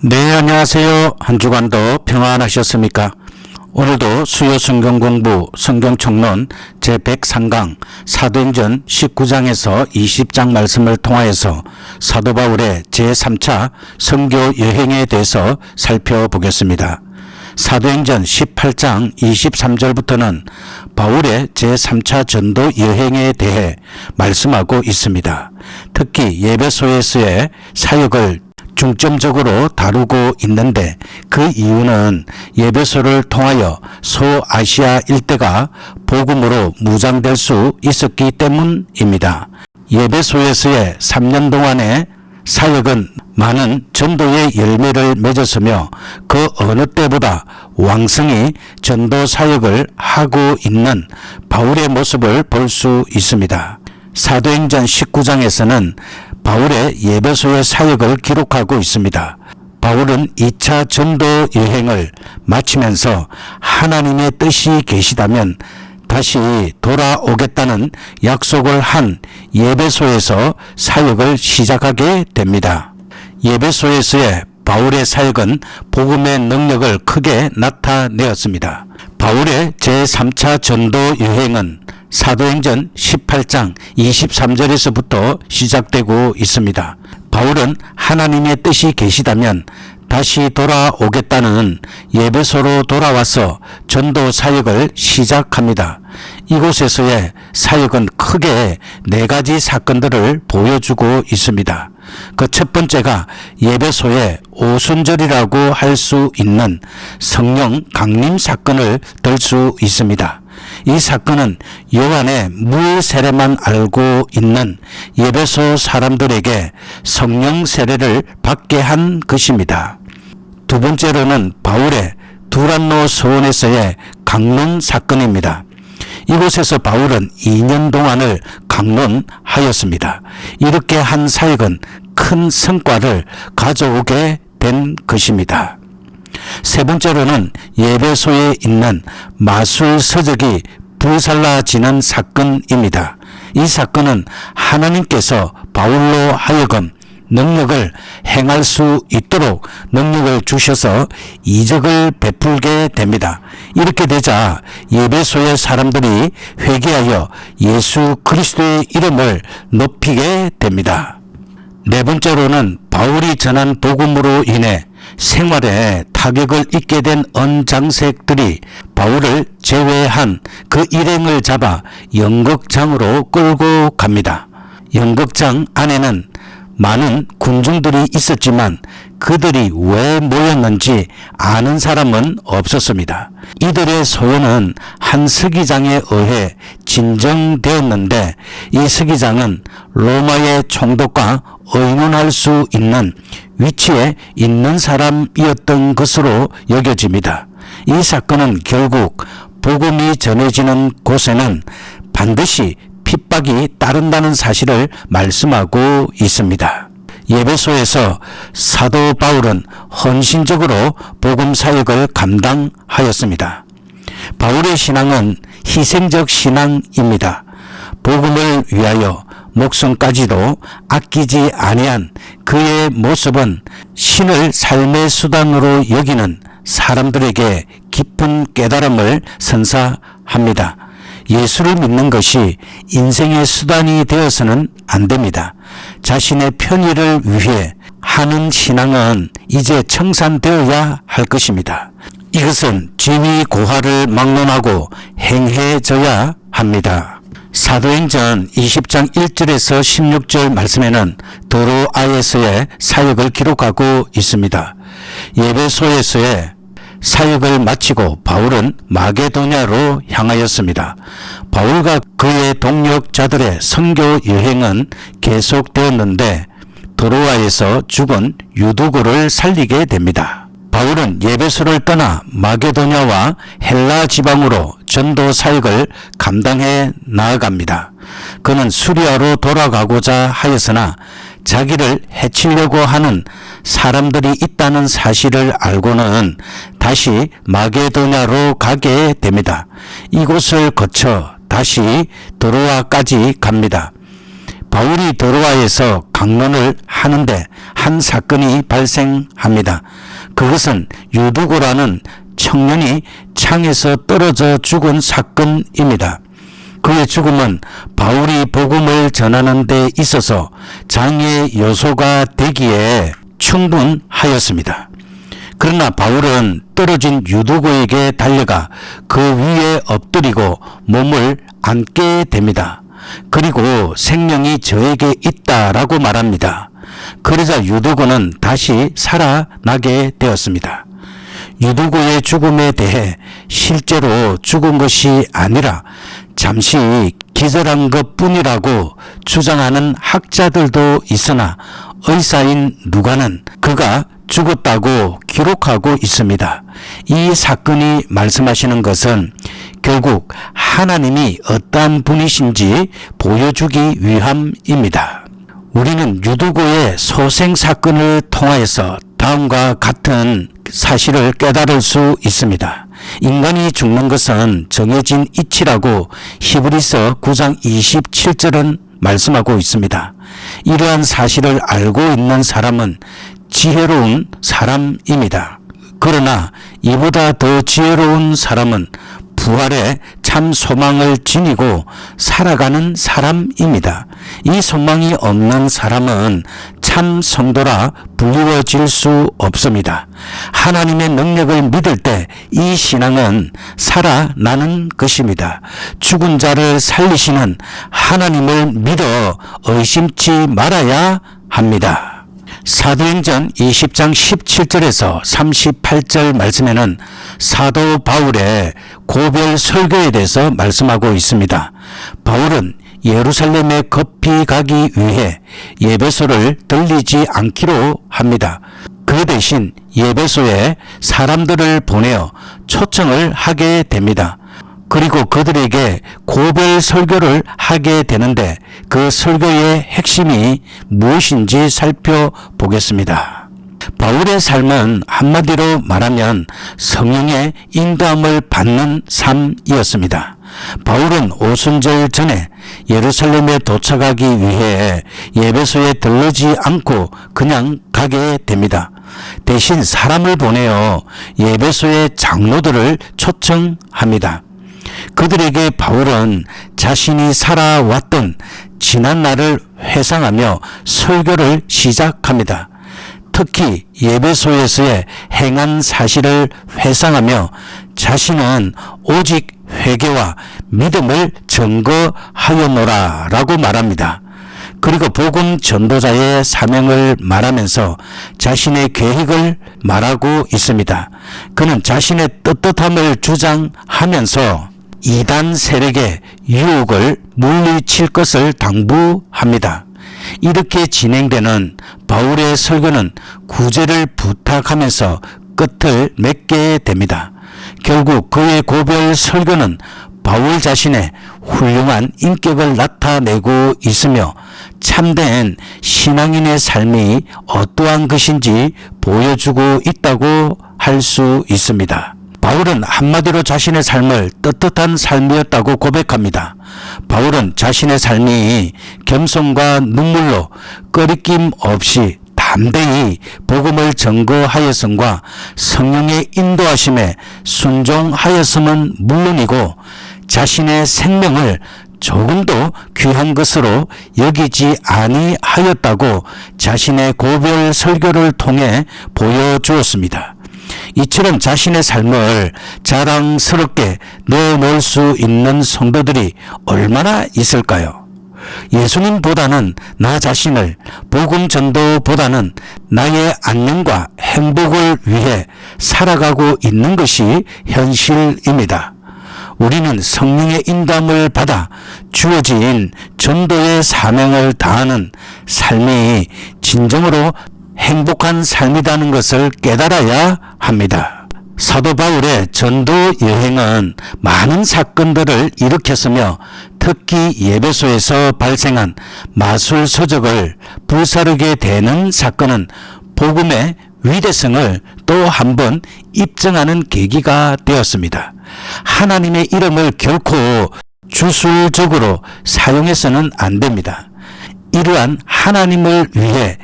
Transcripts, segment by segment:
네, 안녕하세요. 한 주간도 평안하셨습니까? 오늘도 수요 성경 공부 성경 총론 제103강 사도행전 19장에서 20장 말씀을 통하여서 사도 바울의 제3차 선교 여행에 대해서 살펴보겠습니다. 사도행전 18장 23절부터는 바울의 제3차 전도 여행에 대해 말씀하고 있습니다. 특히 예배소에서의 사역을 중점적으로 다루고 있는데 그 이유는 예배소를 통하여 소아시아 일대가 복음으로 무장될 수 있었기 때문입니다. 예배소에서의 3년 동안의 사역은 많은 전도의 열매를 맺었으며 그 어느 때보다 왕성히 전도 사역을 하고 있는 바울의 모습을 볼 수 있습니다. 사도행전 19장에서는 바울의 예배소의 사역을 기록하고 있습니다. 바울은 2차 전도 여행을 마치면서 하나님의 뜻이 계시다면 다시 돌아오겠다는 약속을 한 예배소에서 사역을 시작하게 됩니다. 예배소에서의 바울의 사역은 복음의 능력을 크게 나타내었습니다. 바울의 제3차 전도 여행은 사도행전 18장 23절에서부터 시작되고 있습니다. 바울은 하나님의 뜻이 계시다면 다시 돌아오겠다는 예배소로 돌아와서 전도 사역을 시작합니다. 이곳에서의 사역은 크게 네 가지 사건들을 보여주고 있습니다. 그 첫 번째가 예배소의 오순절이라고 할 수 있는 성령 강림 사건을 들 수 있습니다. 이 사건은 요한의 물 세례만 알고 있는 예배소 사람들에게 성령 세례를 받게 한 것입니다. 두 번째로는 바울의 두란노 서원에서의 강론 사건입니다. 이곳에서 바울은 2년 동안을 강론하였습니다. 이렇게 한 사역은 큰 성과를 가져오게 된 것입니다. 세 번째로는 예배소에 있는 마술 서적이 불살라지는 사건입니다. 이 사건은 하나님께서 바울로 하여금 능력을 행할 수 있도록 능력을 주셔서 이적을 베풀게 됩니다. 이렇게 되자 예배소의 사람들이 회개하여 예수 그리스도의 이름을 높이게 됩니다. 네 번째로는 바울이 전한 복음으로 인해 생활에 타격을 입게 된 언장색들이 바울을 제외한 그 일행을 잡아 연극장으로 끌고 갑니다. 연극장 안에는 많은 군중들이 있었지만 그들이 왜 모였는지 아는 사람은 없었습니다. 이들의 소유는 한 서기장에 의해 진정되었는데 이 서기장은 로마의 총독과 의논할 수 있는 위치에 있는 사람이었던 것으로 여겨집니다. 이 사건은 결국 복음이 전해지는 곳에는 반드시 핍박이 따른다는 사실을 말씀하고 있습니다. 예배소에서 사도 바울은 헌신적으로 복음 사역을 감당하였습니다. 바울의 신앙은 희생적 신앙입니다. 복음을 위하여 목숨까지도 아끼지 아니한 그의 모습은 신을 삶의 수단으로 여기는 사람들에게 깊은 깨달음을 선사합니다. 예수를 믿는 것이 인생의 수단이 되어서는 안 됩니다. 자신의 편의를 위해 하는 신앙은 이제 청산되어야 할 것입니다. 이것은 지위 고하를 막론하고 행해져야 합니다. 사도행전 20장 1절에서 16절 말씀에는 도로아에서의 사역을 기록하고 있습니다. 예배소에서의 사역을 마치고 바울은 마게도냐로 향하였습니다. 바울과 그의 동력자들의 선교 여행은 계속되었는데 도로아에서 죽은 유두고를 살리게 됩니다. 바울은 예배소를 떠나 마게도냐와 헬라 지방으로 전도 사역을 감당해 나아갑니다. 그는 수리아로 돌아가고자 하였으나 자기를 해치려고 하는 사람들이 있다는 사실을 알고는 다시 마게도냐로 가게 됩니다. 이곳을 거쳐 다시 도로아까지 갑니다. 바울이 드로아에서 강론을 하는데 한 사건이 발생합니다. 그것은 유두고라는 청년이 창에서 떨어져 죽은 사건입니다. 그의 죽음은 바울이 복음을 전하는 데 있어서 장애 요소가 되기에 충분하였습니다. 그러나 바울은 떨어진 유두고에게 달려가 그 위에 엎드리고 몸을 안게 됩니다. 그리고 생명이 저에게 있다라고 말합니다. 그러자 유두고는 다시 살아나게 되었습니다. 유두고의 죽음에 대해 실제로 죽은 것이 아니라 잠시 기절한 것 뿐이라고 주장하는 학자들도 있으나 의사인 누가는 그가 죽었다고 기록하고 있습니다. 이 사건이 말씀하시는 것은 결국 하나님이 어떠한 분이신지 보여주기 위함입니다. 우리는 유두고의 소생 사건을 통하여서 다음과 같은 사실을 깨달을 수 있습니다. 인간이 죽는 것은 정해진 이치라고 히브리서 9장 27절은 말씀하고 있습니다. 이러한 사실을 알고 있는 사람은 지혜로운 사람입니다. 그러나 이보다 더 지혜로운 사람은 부활의 참 소망을 지니고 살아가는 사람입니다. 이 소망이 없는 사람은 참 성도라 불리워질 수 없습니다. 하나님의 능력을 믿을 때 이 신앙은 살아나는 것입니다. 죽은 자를 살리시는 하나님을 믿어 의심치 말아야 합니다. 사도행전 20장 17절에서 38절 말씀에는 사도 바울의 고별 설교에 대해서 말씀하고 있습니다. 바울은 예루살렘에 급히 가기 위해 예배소를 들리지 않기로 합니다. 그 대신 예배소에 사람들을 보내어 초청을 하게 됩니다. 그리고 그들에게 고별 설교를 하게 되는데 그 설교의 핵심이 무엇인지 살펴보겠습니다. 바울의 삶은 한마디로 말하면 성령의 인도함을 받는 삶이었습니다. 바울은 오순절 전에 예루살렘에 도착하기 위해 예배소에 들르지 않고 그냥 가게 됩니다. 대신 사람을 보내어 예배소의 장로들을 초청합니다. 그들에게 바울은 자신이 살아왔던 지난 날을 회상하며 설교를 시작합니다. 특히 예배소에서의 행한 사실을 회상하며 자신은 오직 회개와 믿음을 증거하였노라 라고 말합니다. 그리고 복음 전도자의 사명을 말하면서 자신의 계획을 말하고 있습니다. 그는 자신의 떳떳함을 주장하면서 이단 세력의 유혹을 물리칠 것을 당부합니다. 이렇게 진행되는 바울의 설교는 구제를 부탁하면서 끝을 맺게 됩니다. 결국 그의 고별 설교는 바울 자신의 훌륭한 인격을 나타내고 있으며 참된 신앙인의 삶이 어떠한 것인지 보여주고 있다고 할 수 있습니다. 바울은 한마디로 자신의 삶을 떳떳한 삶이었다고 고백합니다. 바울은 자신의 삶이 겸손과 눈물로 꺼리낌 없이 담대히 복음을 증거하였음과 성령의 인도하심에 순종하였음은 물론이고 자신의 생명을 조금도 귀한 것으로 여기지 아니하였다고 자신의 고별 설교를 통해 보여주었습니다. 이처럼 자신의 삶을 자랑스럽게 내놓을 수 있는 성도들이 얼마나 있을까요? 예수님보다는 나 자신을 복음 전도보다는 나의 안녕과 행복을 위해 살아가고 있는 것이 현실입니다. 우리는 성령의 인담을 받아 주어진 전도의 사명을 다하는 삶이 진정으로 행복한 삶이라는 것을 깨달아야 합니다. 사도 바울의 전도 여행은 많은 사건들을 일으켰으며 특히 예배소에서 발생한 마술 서적을 불사르게 되는 사건은 복음의 위대성을 또 한 번 입증하는 계기가 되었습니다. 하나님의 이름을 결코 주술적으로 사용해서는 안 됩니다. 이러한 하나님을 위해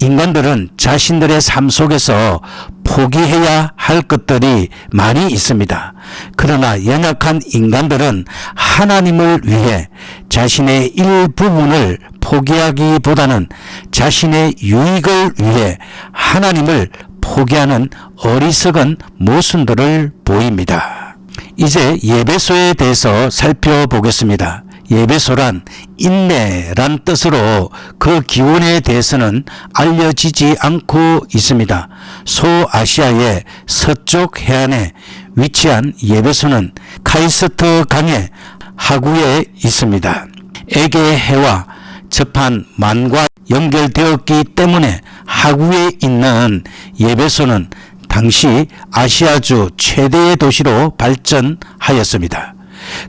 인간들은 자신들의 삶 속에서 포기해야 할 것들이 많이 있습니다. 그러나 연약한 인간들은 하나님을 위해 자신의 일부분을 포기하기보다는 자신의 유익을 위해 하나님을 포기하는 어리석은 모순들을 보입니다. 이제 예배소에 대해서 살펴보겠습니다. 예배소란 인내란 뜻으로 그 기원에 대해서는 알려지지 않고 있습니다. 소아시아의 서쪽 해안에 위치한 예배소는 카이스트 강의 하구에 있습니다. 에게해와 접한 만과 연결되었기 때문에 하구에 있는 예배소는 당시 아시아주 최대의 도시로 발전하였습니다.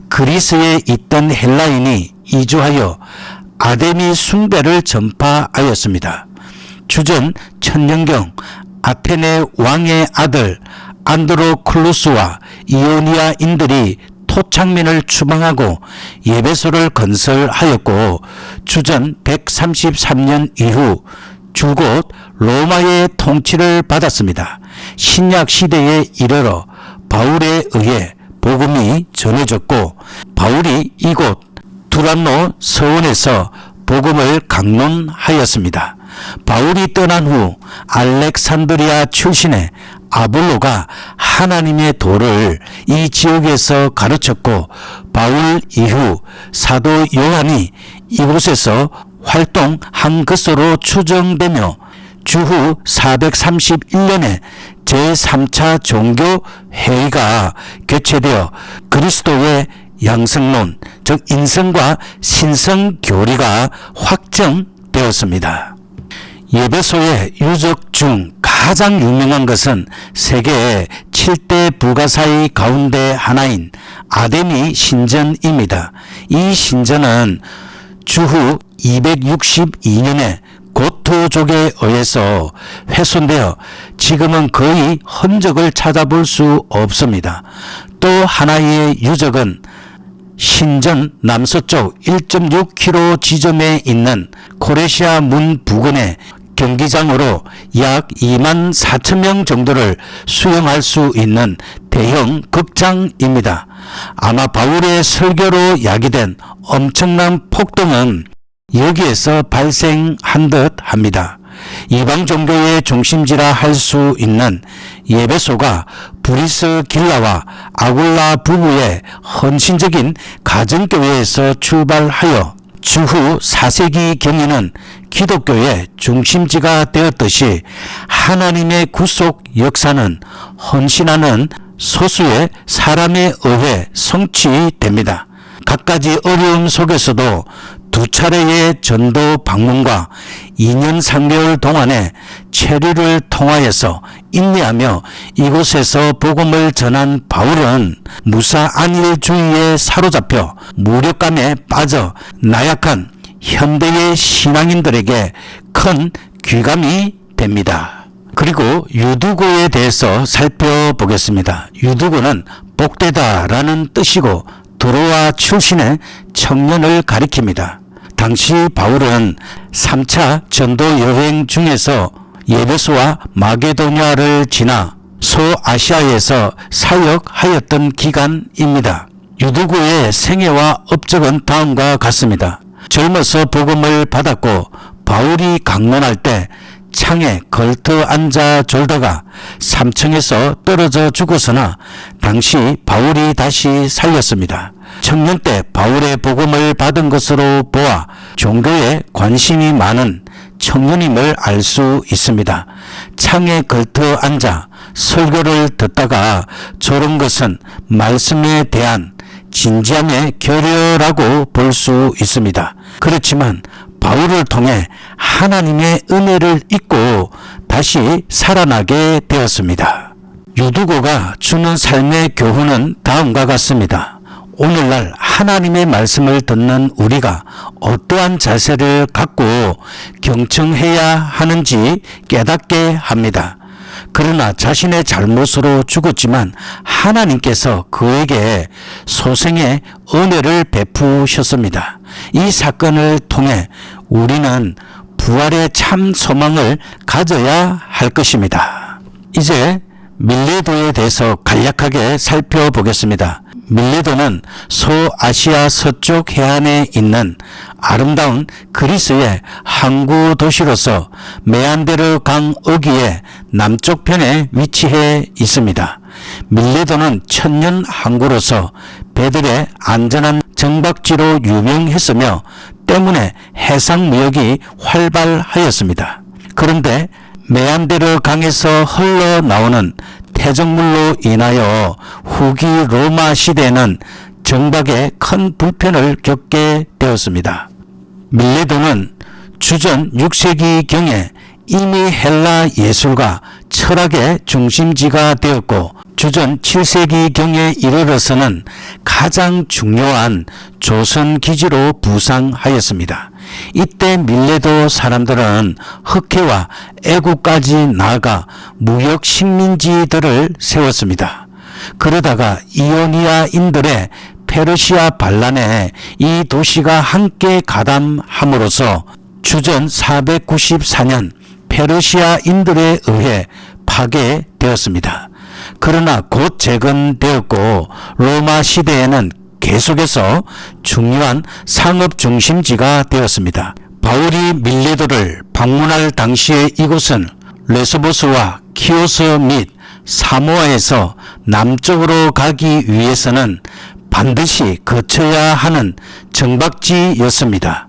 그리스에 있던 헬라인이 이주하여 아데미 숭배를 전파하였습니다. 주전 천년경 아테네 왕의 아들 안드로클루스와 이오니아인들이 토착민을 추방하고 예배소를 건설하였고 주전 133년 이후 주곧 로마의 통치를 받았습니다. 신약 시대에 이르러 바울에 의해 복음이 전해졌고 바울이 이곳 두란노 서원에서 복음을 강론하였습니다. 바울이 떠난 후 알렉산드리아 출신의 아볼로가 하나님의 도를 이 지역에서 가르쳤고 바울 이후 사도 요한이 이곳에서 활동한 것으로 추정되며 주후 431년에 제3차 종교 회의가 개최되어 그리스도의 양성론, 즉 인성과 신성 교리가 확정되었습니다. 예배소의 유적 중 가장 유명한 것은 세계의 7대 불가사의 가운데 하나인 아데미 신전입니다. 이 신전은 주후 262년에 고트족에 의해서 훼손되어 지금은 거의 흔적을 찾아볼 수 없습니다. 또 하나의 유적은 신전 남서쪽 1.6km 지점에 있는 코레시아 문 부근의 경기장으로 약 2만 4천 명 정도를 수용할 수 있는 대형 극장입니다. 아마 바울의 설교로 야기된 엄청난 폭동은 여기에서 발생한 듯 합니다. 이방 종교의 중심지라 할 수 있는 예배소가 브리스 길라와 아굴라 부부의 헌신적인 가정교회에서 출발하여 주후 4세기 경에는 기독교의 중심지가 되었듯이 하나님의 구속 역사는 헌신하는 소수의 사람에 의해 성취됩니다. 갖가지 어려움 속에서도 두 차례의 전도 방문과 2년 3개월 동안의 체류를 통하여서 인내하며 이곳에서 복음을 전한 바울은 무사 안일주의에 사로잡혀 무력감에 빠져 나약한 현대의 신앙인들에게 큰 귀감이 됩니다. 그리고 유두고에 대해서 살펴보겠습니다. 유두고는 복되다라는 뜻이고 드로아 출신의 청년을 가리킵니다. 당시 바울은 3차 전도 여행 중에서 예배소와 마게도냐를 지나 소아시아에서 사역하였던 기간입니다. 유두구의 생애와 업적은 다음과 같습니다. 젊어서 복음을 받았고 바울이 강론할 때 창에 걸터 앉아 졸다가 3층에서 떨어져 죽었으나 당시 바울이 다시 살렸습니다. 청년 때 바울의 복음을 받은 것으로 보아 종교에 관심이 많은 청년임을 알 수 있습니다. 창에 걸터 앉아 설교를 듣다가 저런 것은 말씀에 대한 진지함의 결여라고 볼 수 있습니다. 그렇지만 바울을 통해 하나님의 은혜를 잊고 다시 살아나게 되었습니다. 유두고가 주는 삶의 교훈은 다음과 같습니다. 오늘날 하나님의 말씀을 듣는 우리가 어떠한 자세를 갖고 경청해야 하는지 깨닫게 합니다. 그러나 자신의 잘못으로 죽었지만 하나님께서 그에게 소생의 은혜를 베푸셨습니다. 이 사건을 통해 우리는 부활의 참 소망을 가져야 할 것입니다. 이제 밀레도에 대해서 간략하게 살펴보겠습니다. 밀레도는 소아시아 서쪽 해안에 있는 아름다운 그리스의 항구 도시로서 메안데르 강 어귀의 남쪽 편에 위치해 있습니다. 밀레도는 천년 항구로서 배들의 안전한 정박지로 유명했으며 때문에 해상 무역이 활발하였습니다. 그런데 메안데르 강에서 흘러나오는 태적물로 인하여 후기 로마 시대에는 정박에 큰 불편을 겪게 되었습니다. 밀레도는 주전 6세기경에 이미 헬라 예술과 철학의 중심지가 되었고 주전 7세기경에 이르러서는 가장 중요한 조선 기지로 부상하였습니다. 이때 밀레도 사람들은 흑해와 애국까지 나아가 무역 식민지들을 세웠습니다. 그러다가 이오니아인들의 페르시아 반란에 이 도시가 함께 가담함으로써 주전 494년 페르시아인들에 의해 파괴되었습니다. 그러나 곧 재건되었고 로마 시대에는 계속해서 중요한 상업 중심지가 되었습니다. 바울이 밀레도를 방문할 당시에 이곳은 레소보스와 키오스 및 사모아에서 남쪽으로 가기 위해서는 반드시 거쳐야 하는 정박지였습니다.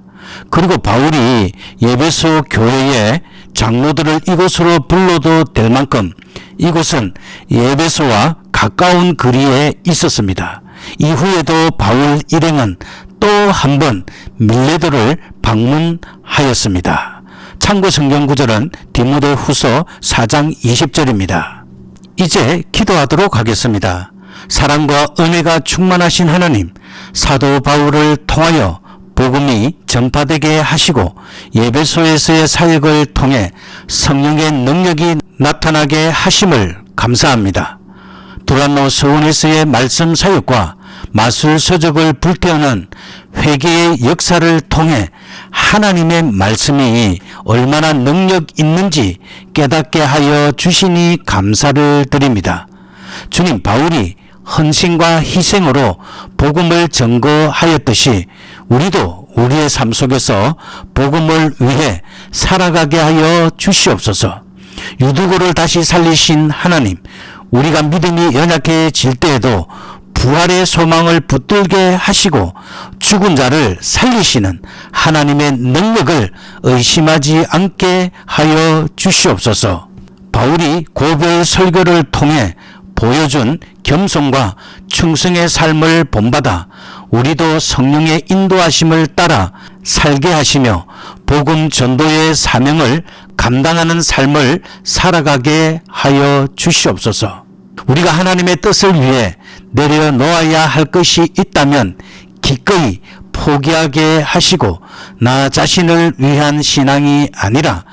그리고 바울이 예배소 교회의 장로들을 이곳으로 불러도 될 만큼 이곳은 예배소와 가까운 거리에 있었습니다. 이후에도 바울 일행은 또 한 번 밀레도를 방문하였습니다. 참고 성경 구절은 디모데 후서 4장 20절입니다. 이제 기도하도록 하겠습니다. 사랑과 은혜가 충만하신 하나님, 사도 바울을 통하여 복음이 전파되게 하시고 예배소에서의 사역을 통해 성령의 능력이 나타나게 하심을 감사합니다. 두란노 서원에서의 말씀 사역과 마술 서적을 불태우는 회개의 역사를 통해 하나님의 말씀이 얼마나 능력 있는지 깨닫게 하여 주시니 감사를 드립니다. 주님 바울이 헌신과 희생으로 복음을 증거하였듯이 우리도 우리의 삶 속에서 복음을 위해 살아가게 하여 주시옵소서. 유두고를 다시 살리신 하나님, 우리가 믿음이 연약해질 때에도 부활의 소망을 붙들게 하시고 죽은 자를 살리시는 하나님의 능력을 의심하지 않게 하여 주시옵소서. 바울이 고별 설교를 통해 보여준 겸손과 충성의 삶을 본받아 우리도 성령의 인도하심을 따라 살게 하시며 복음 전도의 사명을 감당하는 삶을 살아가게 하여 주시옵소서. 우리가 하나님의 뜻을 위해 내려놓아야 할 것이 있다면 기꺼이 포기하게 하시고 나 자신을 위한 신앙이 아니라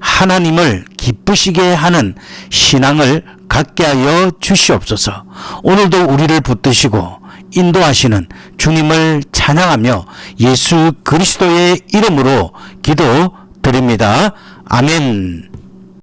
하나님을 기쁘시게 하는 신앙을 갖게 하여 주시옵소서. 오늘도 우리를 붙드시고 인도하시는 주님을 찬양하며 예수 그리스도의 이름으로 기도 드립니다. 아멘.